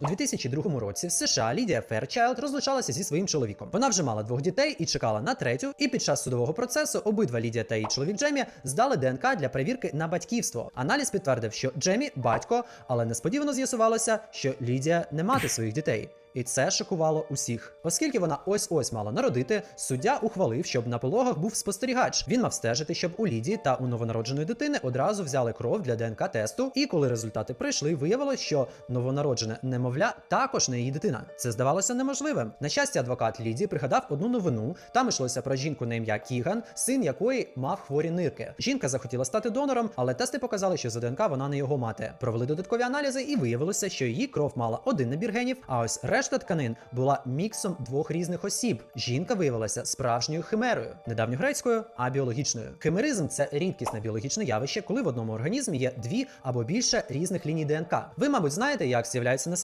У 2002 році в США Лідія Ферчайлд розлучалася зі своїм чоловіком. Вона вже мала двох дітей і чекала на третю. І під час судового процесу обидва Лідія та її чоловік Джемі здали ДНК для перевірки на батьківство. Аналіз підтвердив, що Джемі батько, але несподівано з'ясувалося, що Лідія не мати своїх дітей. І це шокувало усіх. Оскільки вона ось-ось мала народити, суддя ухвалив, щоб на пологах був спостерігач. Він мав стежити, щоб у Лідії та у новонародженої дитини одразу взяли кров для ДНК тесту. І коли результати прийшли, виявилось, що новонароджене немовля також не її дитина. Це здавалося неможливим. На щастя, адвокат Лідії пригадав одну новину. Там йшлося про жінку на ім'я Кіган, син якої мав хворі нирки. Жінка захотіла стати донором, але тести показали, що за ДНК вона не його мати. Провели додаткові аналізи, і виявилося, що її кров мала один набір генів, а ось решта тканин була міксом двох різних осіб. Жінка виявилася справжньою химерою, недавньогрецькою, а біологічною. Химеризм це рідкісне біологічне явище, коли в одному організмі є дві або більше різних ліній ДНК. Ви, мабуть, знаєте, як з'являються